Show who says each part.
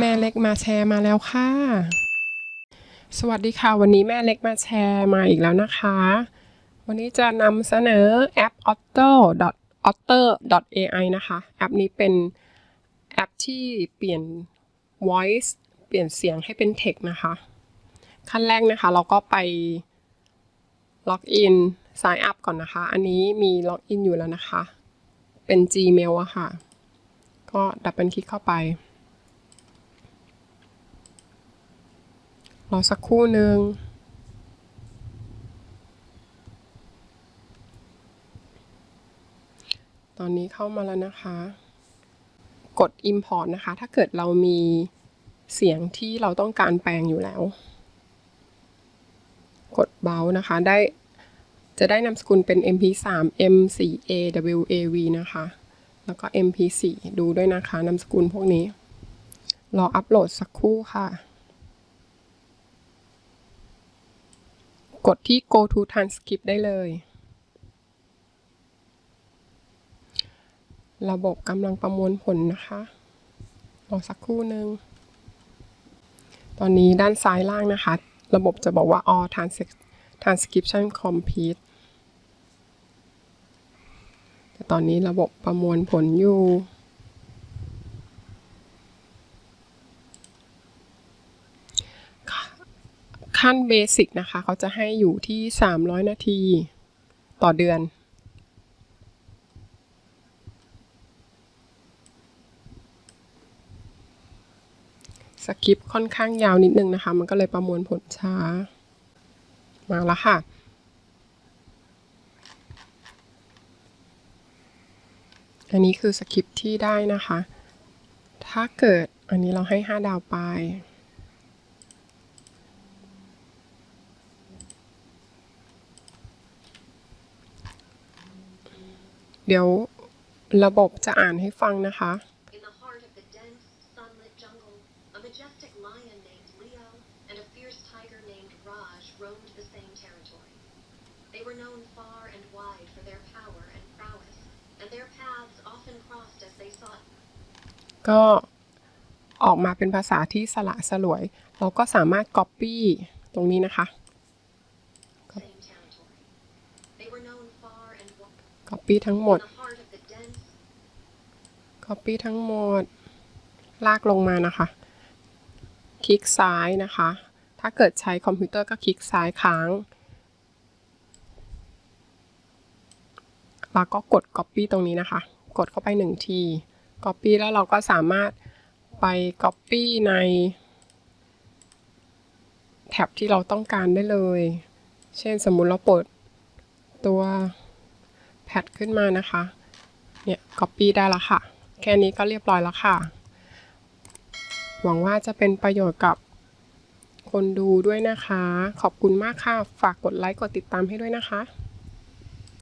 Speaker 1: แม่เล็กมาแชร์มาแล้วค่ะ สวัสดีค่ะ วันนี้แม่เล็กมาแชร์มาอีกแล้วนะคะ วันนี้จะนำเสนอแอป otter otter ai นะคะ แอปนี้เป็นแอปที่เปลี่ยน voice เปลี่ยนเสียงให้เป็น text นะคะ ขั้นแรกนะคะเราก็ไปล็อกอิน sign up ก่อนนะคะ อันนี้มีล็อกอินอยู่แล้วนะคะ เป็น Gmail อะค่ะ ก็ดับเบิลคลิกเข้าไป รอสักครู่หนึ่งตอนนี้เข้ามาแล้วนะคะ กด Import นะคะ ถ้าเกิดเรามีเสียงที่เราต้องการแปลงอยู่แล้ว กดเบานะคะ ได้จะได้นามสกุลเป็น mp3 m4awav นะคะ แล้วก็ mp4 ดูด้วยนะคะนามสกุลพวกนี้ รออัปโหลดสักครู่ค่ะ กดที่ go to transcript ได้เลย ระบบกำลังประมวลผลนะคะรอสักครู่หนึ่ง ตอนนี้ด้านซ้ายล่างนะคะ ระบบจะบอกว่า all trans- transcription complete แต่ตอนนี้ระบบประมวลผลอยู่ ขั้นเบสิกนะคะ เขาจะให้อยู่ที่ 300 นาทีต่อเดือน สคริปค่อนข้างยาวนิดนึงนะคะ มันก็เลยประมวลผลช้า มาแล้วค่ะ อันนี้คือสคริปที่ได้นะคะ ถ้าเกิดอันนี้เราให้ 5 ดาวไป เดี๋ยวระบบจะอ่านให้ฟังนะคะ
Speaker 2: In the heart of the dense, sunlit jungle, a majestic lion named Leo and a fierce tiger named Raj roamed the same territory. They were known far and wide for their power and prowess, and their paths often crossed as they sought
Speaker 1: ก็ออกมาเป็นภาษาที่สละสลวย เราก็สามารถ Copy ตรงนี้นะคะ Copy ทั้งหมด Copy ทั้งหมด ลากลงมานะคะ คลิกซ้ายนะคะ ถ้าเกิดใช้คอมพิวเตอร์ก็คลิกซ้ายค้าง แล้วก็กด Copy ตรงนี้นะคะ กดเข้าไปหนึ่งที Copy แล้วเราก็สามารถไป Copy ใน แท็บที่เราต้องการได้เลย เช่นสมมุติเราเปิดตัว แพดขึ้นมานะคะ เนี่ย Copy ได้แล้วค่ะ แค่นี้ก็เรียบร้อยแล้วค่ะ หวังว่าจะเป็นประโยชน์กับคนดูด้วยนะคะ ขอบคุณมากค่ะ ฝากกดไลค์ กดติดตามให้ด้วยนะคะ